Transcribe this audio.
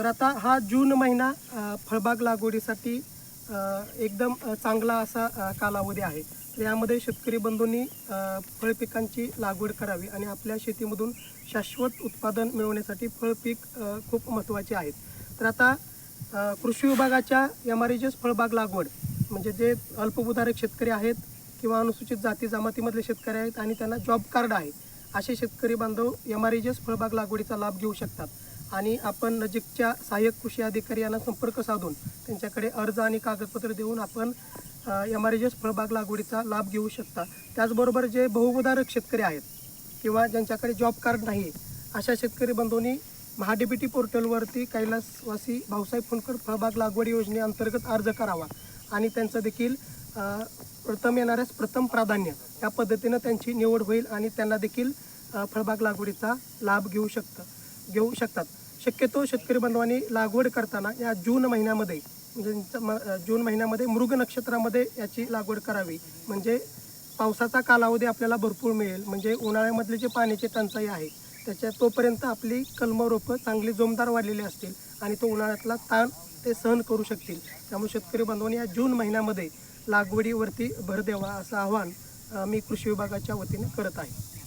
तर आता हा जून महिना फळबाग लागवडीसाठी एकदम चांगला असा कालावधी आहे. तर यामध्ये शेतकरी बंधूंनी फळपिकांची लागवड करावी आणि आपल्या शेतीमधून शाश्वत उत्पादन मिळवण्यासाठी फळपीक खूप महत्त्वाचे आहेत. तर आता कृषी विभागाच्या एम आर फळबाग लागवड म्हणजे जे अल्पभूधारक शेतकरी आहेत किंवा अनुसूचित जाती जमातीमधले शेतकरी आहेत आणि त्यांना जॉब कार्ड आहे असे शेतकरी बांधव एम आर फळबाग लागवडीचा लाभ घेऊ शकतात. आणि आपण नजीकच्या सहाय्यक कृषी अधिकारी यांना संपर्क साधून त्यांच्याकडे अर्ज आणि कागदपत्र देऊन आपण एम आर फळबाग लागवडीचा लाभ घेऊ शकता. त्याचबरोबर जे बहुउदारक शेतकरी आहेत किंवा ज्यांच्याकडे जॉब कार्ड नाही अशा शेतकरी बंधूंनी महाडीबीटी पोर्टलवरती कैलासवासी भाऊसाहेब फुंडकर फळबाग लागवड योजनेअंतर्गत अर्ज करावा आणि त्यांचं देखील प्रथम येणाऱ्यास प्रथम प्राधान्य या पद्धतीनं त्यांची निवड होईल आणि त्यांना देखील फळबाग लागवडीचा लाभ घेऊ शकतं घेऊ शकतात. शक्यतो शेतकरी बांधवांनी लागवड करताना या जून महिन्यामध्ये म्हणजे म- जून महिन्यामध्ये मृग नक्षत्रामध्ये याची लागवड करावी. म्हणजे पावसाचा कालावधी आपल्याला भरपूर मिळेल. म्हणजे उन्हाळ्यामधले जे पाण्याची टंचाई आहे त्याच्या तोपर्यंत आपली कलम रोपं चांगली जोमदार वाढलेली असतील आणि तो उन्हाळ्यातला ताण ते सहन करू शकतील. त्यामुळे शेतकरी बांधवांनी या जून महिन्यामध्ये लागवडीवरती भर द्यावा असं आव्हान मी कृषी विभागाच्या वतीने करत आहे.